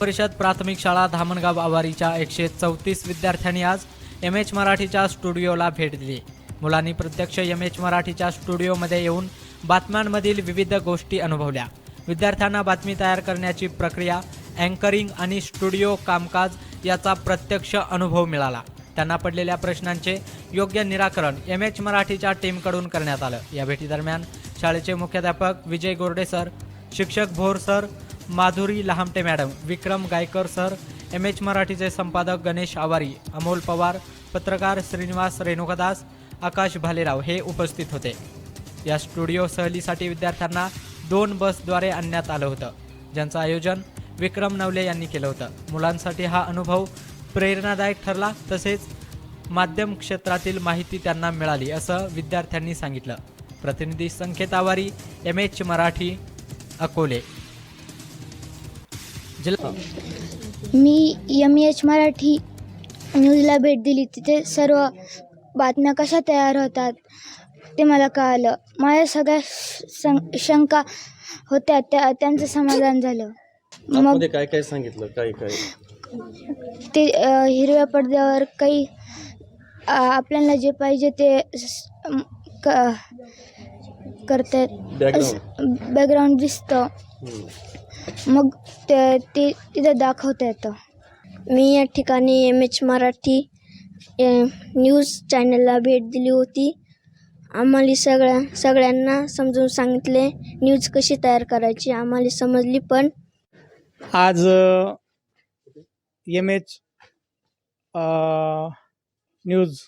परिषद प्राथमिक शाळा धामणगाव आवारीच्या एकशे चौतीस विद्यार्थ्यांनी आज एम एच मराठीच्या स्टुडिओला भेट दिली. मुलांनी प्रत्यक्ष एम एच मराठीच्या स्टुडिओमध्ये येऊन बातम्यांमधील विविध गोष्टी अनुभवल्या. विद्यार्थ्यांना बातमी तयार करण्याची प्रक्रिया अँकरिंग आणि स्टुडिओ कामकाज याचा प्रत्यक्ष अनुभव मिळाला. त्यांना पडलेल्या प्रश्नांचे योग्य निराकरण एम एच मराठीच्या टीमकडून करण्यात आलं. या भेटीदरम्यान शाळेचे मुख्याध्यापक विजय गोरडे सर शिक्षक Bhor sir Madhuri Lahamte madam Vikram Gaikar sir M H मराठीचे संपादक गणेश आवारी अमोल पवार पत्रकार श्रीनिवास रेणुकादास आकाश भालेराव हे उपस्थित होते. या स्टुडिओ सहलीसाठी विद्यार्थ्यांना दोन बसद्वारे आणण्यात आलं होतं. ज्यांचं आयोजन विक्रम नवले यांनी केलं होतं. मुलांसाठी हा अनुभव प्रेरणादायक ठरला तसेच माध्यम क्षेत्रातील माहिती त्यांना मिळाली असं विद्यार्थ्यांनी सांगितलं. प्रतिनिधी संकेत आवारी एम एच मराठी अकोले. जिल्हा? मी एम एच मराठी न्यूजला भेट दिली. तिथे सर्व बातम्या कशा तयार होतात ते मला कळालं. माझ्या सगळ्या शंका होत्या. त्या त्यांचं समाधान झालं. मग आतमध्ये काय काय सांगितलं? काय काय? ते अ, हिरव्या पडद्यावर काही अ, आपल्याला जे पाहिजे ते स- म, क करतात बॅकग्राऊंड बॅकग्राऊंड दिसतं. मग ते ते तिथं दाखवता येतं. मी या ठिकाणी एम एच मराठी न्यूज चॅनलला भेट दिली होती. आम्हाला सगळ्या सगळ्यांना समजून सांगितले न्यूज कशी तयार करायची आम्हाला समजली पण. आज एम एच न्यूज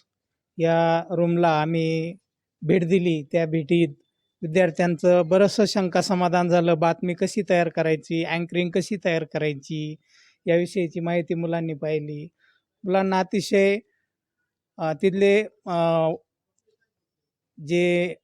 या रूमला आम्ही भेट दिली. त्या भेटीत विद्यार्थ्यांचं बरंचसं शंका समाधान झालं. बातमी कशी तयार करायची? अँकरिंग कशी तयार करायची? याविषयीची माहिती मुलांनी पाहिली. मुलांना अतिशय तिथले जे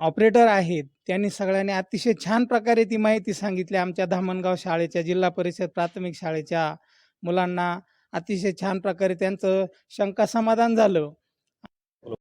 ऑपरेटर आहेत त्यांनी सगळ्यांनी अतिशय छान प्रकारे ती माहिती सांगितली. आमच्या धामणगाव शाळेच्या जिल्हा परिषद प्राथमिक शाळेच्या मुलांना अतिशय छान प्रकारे त्यांचं शंका समाधान झालं.